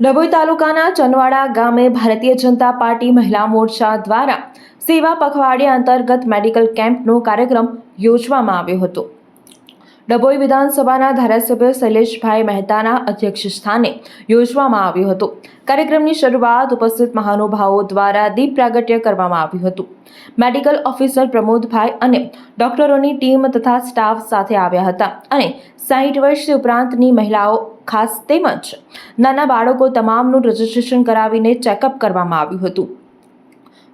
ડભોઈ તાલુકાના ચનવાડા ગામે ભારતીય જનતા પાર્ટી મહિલા મોરચા દ્વારા સેવા પખવાડિયા અંતર્ગત મેડિકલ કેમ્પનો કાર્યક્રમ યોજવામાં આવ્યો હતો. ડભોઈ વિધાનસભાના ધારાસભ્ય શૈલેષભાઈ મહેતાના અધ્યક્ષ સ્થાને યોજવામાં આવ્યો હતો. કાર્યક્રમની શરૂઆત ઉપસ્થિત મહાનુભાવો દ્વારા દીપ પ્રાગટ્ય કરવામાં આવ્યું હતું. મેડિકલ ઓફિસર પ્રમોદભાઈ અને ડોક્ટરોની ટીમ તથા સ્ટાફ સાથે આવ્યા હતા અને સાહીઠ વર્ષ ઉપરાંતની મહિલાઓ ખાસ તેમજ નાના બાળકો તમામનું રજીસ્ટ્રેશન કરાવીને ચેકઅપ કરવામાં આવ્યું હતું.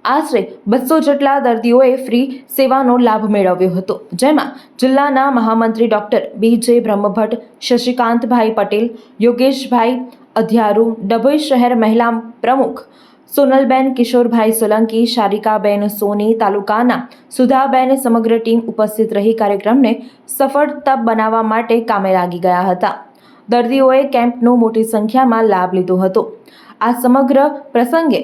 આશરે બસો જેટલા દર્દીઓએ ફ્રી સેવાનો લાભ મેળવ્યો હતો. જેમાં જિલ્લાના મહામંત્રી ડૉક્ટર બી જે બ્રહ્મભટ્ટ, શશિકાંતભાઈ પટેલ, યોગેશભાઈ અધ્યારુ, ડભોઈ શહેર મહિલા પ્રમુખ સોનલબેન, કિશોરભાઈ સોલંકી, શારિકાબેન સોની, તાલુકાના સુધાબેન સમગ્ર ટીમ ઉપસ્થિત રહી કાર્યક્રમને સફળ તબ બનાવવા માટે કામે લાગી ગયા હતા. દર્દીઓએ કેમ્પનો મોટી સંખ્યામાં લાભ લીધો હતો. આ સમગ્ર પ્રસંગે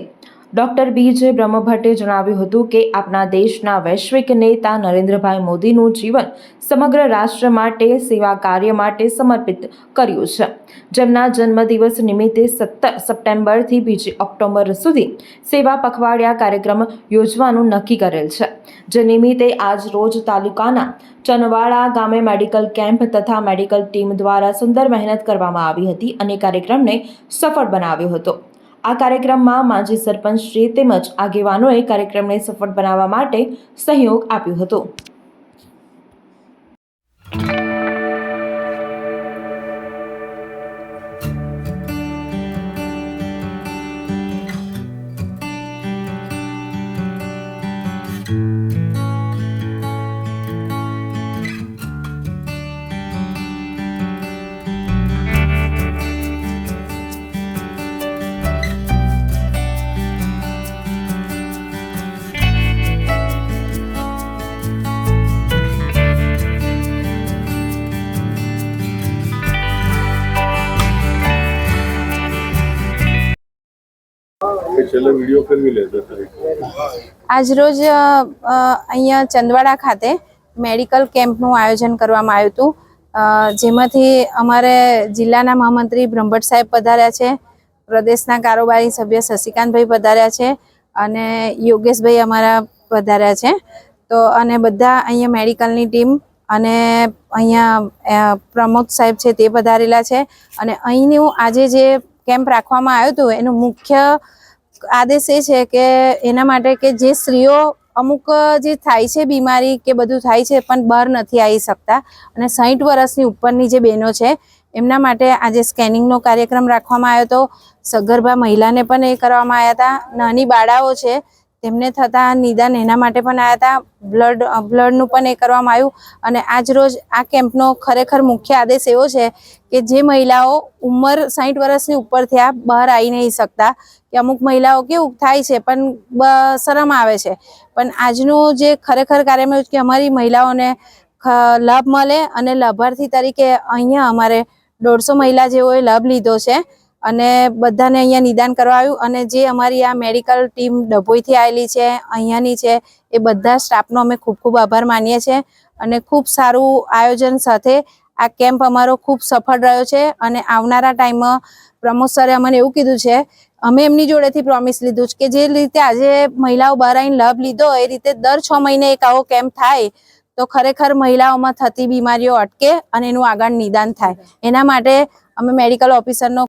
ડોક્ટર બી જે બ્રહ્મભટ્ટે જણાવ્યું હતું કે આપણા દેશના વૈશ્વિક નેતા નરેન્દ્રભાઈ મોદીનું જીવન સમગ્ર રાષ્ટ્ર માટે, સેવા કાર્ય માટે સમર્પિત કર્યું છે. જેમના જન્મદિવસ નિમિત્તે સત્તર સપ્ટેમ્બરથી બીજી ઓક્ટોબર સુધી સેવા પખવાડિયા કાર્યક્રમ યોજવાનું નક્કી કરેલ છે. જે નિમિત્તે આજ રોજ તાલુકાના ચનવાડા ગામે મેડિકલ કેમ્પ તથા મેડિકલ ટીમ દ્વારા સુંદર મહેનત કરવામાં આવી હતી અને કાર્યક્રમને સફળ બનાવ્યો હતો. આ કાર્યક્રમમાં માજી સરપંચ શ્રી તેમજ આગેવાનોએ કાર્યક્રમને સફળ બનાવવા માટે સહયોગ આપ્યો હતો. કે છેલ્લે વીડિયો ફિલ્મી લેશે આજરોજ અહીંયા ચંદવાડા ખાતે મેડિકલ કેમ્પનું આયોજન કરવામાં આવ્યું હતું. જેમાંથી અમારે જિલ્લાના મહામંત્રી બ્રહ્મભટ્ટ સાહેબ પધાર્યા છે, પ્રદેશના કારોબારી સભ્ય શશિકાંતભાઈ પધાર્યા છે અને યોગેશભાઈ અમારા પધાર્યા છે. તો અને બધા અહીંયા મેડિકલની ટીમ અને અહીંયા પ્રમોદ સાહેબ છે તે પધારેલા છે. અને અહીંનું આજે જે કેમ્પ રાખવામાં આવ્યું હતું, એનું મુખ્ય આદેશ એ છે કે એના માટે કે જે સ્ત્રીઓ અમુક જે થાય છે બીમારી કે બધું થાય છે પણ બહાર નથી આવી શકતા અને સાહીઠ વર્ષની ઉપરની જે બહેનો છે, એમના માટે આજે સ્કેનિંગનો કાર્યક્રમ રાખવામાં આવ્યો હતો. સગર્ભા મહિલાને પણ એ કરવામાં આવ્યા હતા. નાની બાળાઓ છે તેમને થતા નિદાન એના માટે પણ આવ્યા હતા. બ્લડ બ્લડનું પણ એ કરવામાં આવ્યું. અને આજ રોજ આ કેમ્પનો ખરેખર મુખ્ય આદેશ એવો છે કે જે મહિલાઓ ઉંમર સાહીઠ વર્ષની ઉપર થયા બહાર આવી નહીં શકતા. કે અમુક મહિલાઓ કેવું થાય છે, પણ શરમ આવે છે. પણ આજનું જે ખરેખર કાર્યમાં કે અમારી મહિલાઓને લાભ મળે અને લાભાર્થી તરીકે અહીંયા અમારે દોઢસો મહિલા જેઓએ લાભ લીધો છે. અને બધાને અહીંયા નિદાન કરવા આવ્યું. અને જે અમારી આ મેડિકલ ટીમ ડભોઈથી આવેલી છે, અહીંયાની છે, એ બધા સ્ટાફનો અમે ખૂબ ખૂબ આભાર માનીએ છીએ. અને ખૂબ સારું આયોજન સાથે આ કેમ્પ અમારો ખૂબ સફળ રહ્યો છે. અને આવનારા ટાઈમમાં પ્રમોદ સરે અમને એવું કીધું છે, અમે એમની જોડેથી પ્રોમિસ લીધું છે કે જે રીતે આજે મહિલાઓ બહાર આવીને લાભ લીધો, એ રીતે દર છ મહિને એક આવો કેમ્પ થાય, તો ખરેખર મહિલાઓમાં થતી બીમારીઓ અટકે અને એનું આગળ નિદાન થાય. એના માટે અમે મેડિકલ ઓફિસરનો